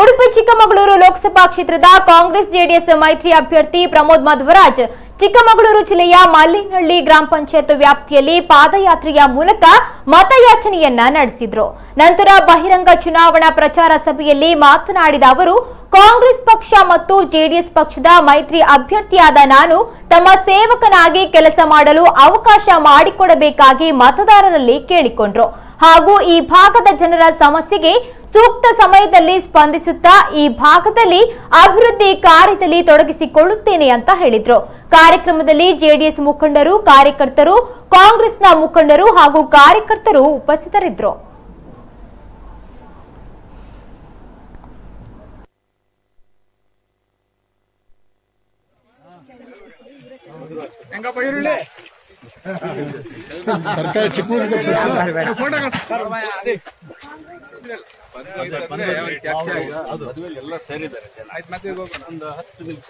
ಉಡುಪಿ ಚಿಕ್ಕಮಗಳೂರು ಲೋಕಸಭಾ ಕ್ಷೇತ್ರದ ಕಾಂಗ್ರೆಸ್ ಜೆಡಿಎಸ್ ಮೈತ್ರಿ ಅಭ್ಯರ್ಥಿ ಪ್ರಮೋದ್ ಮಧ್ವರಾಜ್ ಚಿಕ್ಕಮಗಳೂರು ಜಿಲ್ಲೆಯ ಮಲ್ಲಿನಹಳ್ಳಿ ಗ್ರಾಮ ಪಂಚಾಯತ್ ವ್ಯಾಪ್ತಿಯಲ್ಲಿ ಪಾದಯಾತ್ರೆಯ ಮೂಲಕ ಮತಯಾಚನೆಯನ್ನ ನಡೆಸಿದ್ರು. ನಂತರ ಬಹಿರಂಗ ಚುನಾವಣಾ ಪ್ರಚಾರ ಸಭೆಯಲ್ಲಿ ಮಾತನಾಡಿದ ಅವರು, ಕಾಂಗ್ರೆಸ್ ಪಕ್ಷ ಮತ್ತು ಜೆಡಿಎಸ್ ಪಕ್ಷದ ಮೈತ್ರಿ ಅಭ್ಯರ್ಥಿಯಾದ ನಾನು ತಮ್ಮ ಸೇವಕನಾಗಿ ಕೆಲಸ ಮಾಡಲು ಅವಕಾಶ ಮಾಡಿಕೊಡಬೇಕಾಗಿ ಮತದಾರರಲ್ಲಿ ಕೇಳಿಕೊಂಡ್ರು. ಹಾಗೂ ಈ ಭಾಗದ ಜನರ ಸಮಸ್ಯೆಗೆ ಸೂಕ್ತ ಸಮಯದಲ್ಲಿ ಸ್ಪಂದಿಸುತ್ತಾ ಈ ಭಾಗದಲ್ಲಿ ಅಭಿವೃದ್ಧಿ ಕಾರ್ಯದಲ್ಲಿ ತೊಡಗಿಸಿಕೊಳ್ಳುತ್ತೇನೆ ಅಂತ ಹೇಳಿದ್ರು. ಕಾರ್ಯಕ್ರಮದಲ್ಲಿ ಜೆಡಿಎಸ್ ಮುಖಂಡರು, ಕಾರ್ಯಕರ್ತರು, ಕಾಂಗ್ರೆಸ್ನ ಮುಖಂಡರು ಹಾಗೂ ಕಾರ್ಯಕರ್ತರು ಉಪಸ್ಥಿತರಿದ್ದರು ಹೆಂಗಪ್ಪ ಈರುಳ್ಳಿ. ತರಕಾರಿ ಚಿಕ್ಕಮಗಳೂರಿಗೆ ಫೋಟೋ ಆಯ್ತು ಮತ್ತೆ ಹೋಗೋಣ ಒಂದು ಹತ್ತು ನಿಮಿಷ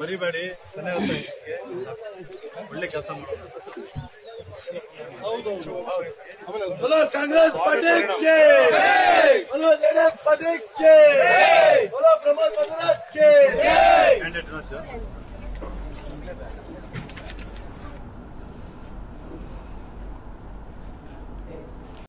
ಬರಿಬೇಡಿ ಒಳ್ಳೆ ಕೆಲಸ बोलो कांग्रेस पार्टी के बोलो जेडीएस पार्टी के बोलो प्रमोद atacağız.